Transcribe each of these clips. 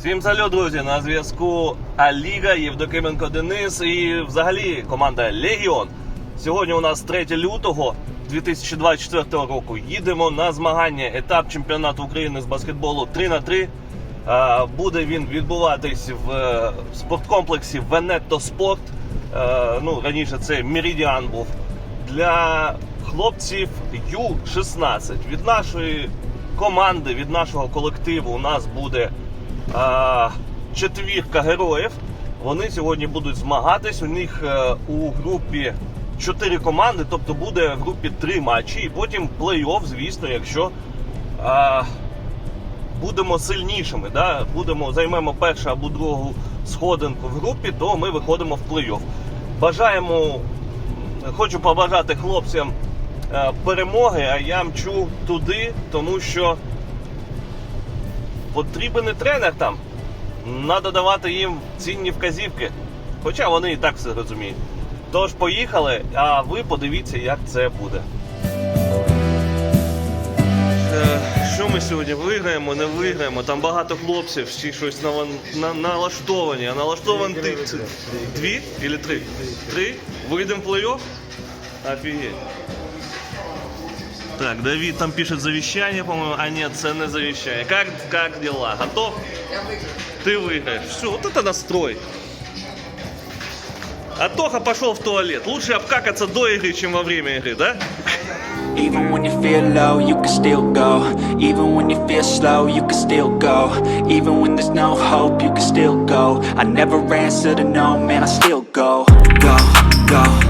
Всім салют, друзі! На зв'язку Аліга, Євдокименко Денис і взагалі команда Легіон. Сьогодні у нас 3 лютого 2024 року. Їдемо на змагання етап чемпіонату України з баскетболу 3 на 3 Буде він відбуватись в е, спорткомплексі Венетто Спорт. Ну, раніше це Меридіан був. Для хлопців Ю-16. Від нашої команди, від нашого колективу у нас буде четвірка героїв. Вони сьогодні будуть змагатись. У них е, у групі чотири команди, тобто буде в групі три матчі, і потім плей-офф, звісно, якщо а, будемо сильнішими, да? будемо, займемо першу або другу сходинку в групі, то ми виходимо в плей-офф. Бажаємо, хочу побажати хлопцям е, перемоги, а я мчу туди, тому що потрібен і тренер там. Треба давати їм цінні вказівки. Хоча вони і так все розуміють. Тож поїхали, а ви подивіться, як це буде. Е, Що ми сьогодні виграємо, не виграємо? Там багато хлопців, всі щось на, на, налаштовані. А налаштовані ти дві или три? Три? Вийдемо плей-офф? Офігеть. Так, Давид там пишет завещание, по-моему. А нет, це не завещание. Как, как дела? Готов? Ты выиграешь. Все, вот это настрой. А Тоха пошел в туалет. Лучше обкакаться до игры, чем во время игры, да? Even when you feel low, you can still go. Even when you feel slow, you can still go. Even when there's no hope, you can still go. I never answer to no, man, I still go, go, go,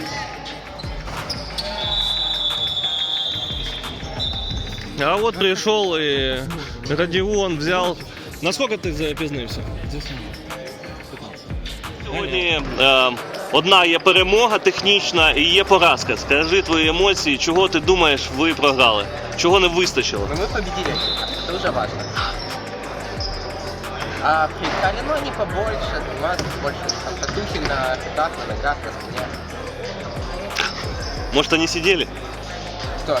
А вот пришел и Родион взял. Насколько ти запізнився? Сьогодні е, одна є перемога технічна і є поразка. Скажи твої емоції, чого ти думаєш, ви програли? Чого не вистачило? Но мы победили, это уже важно. А приехали, ну, они побольше, у нас больше там татухи на руках, на ногах, на спине. Может, они сидели? Что?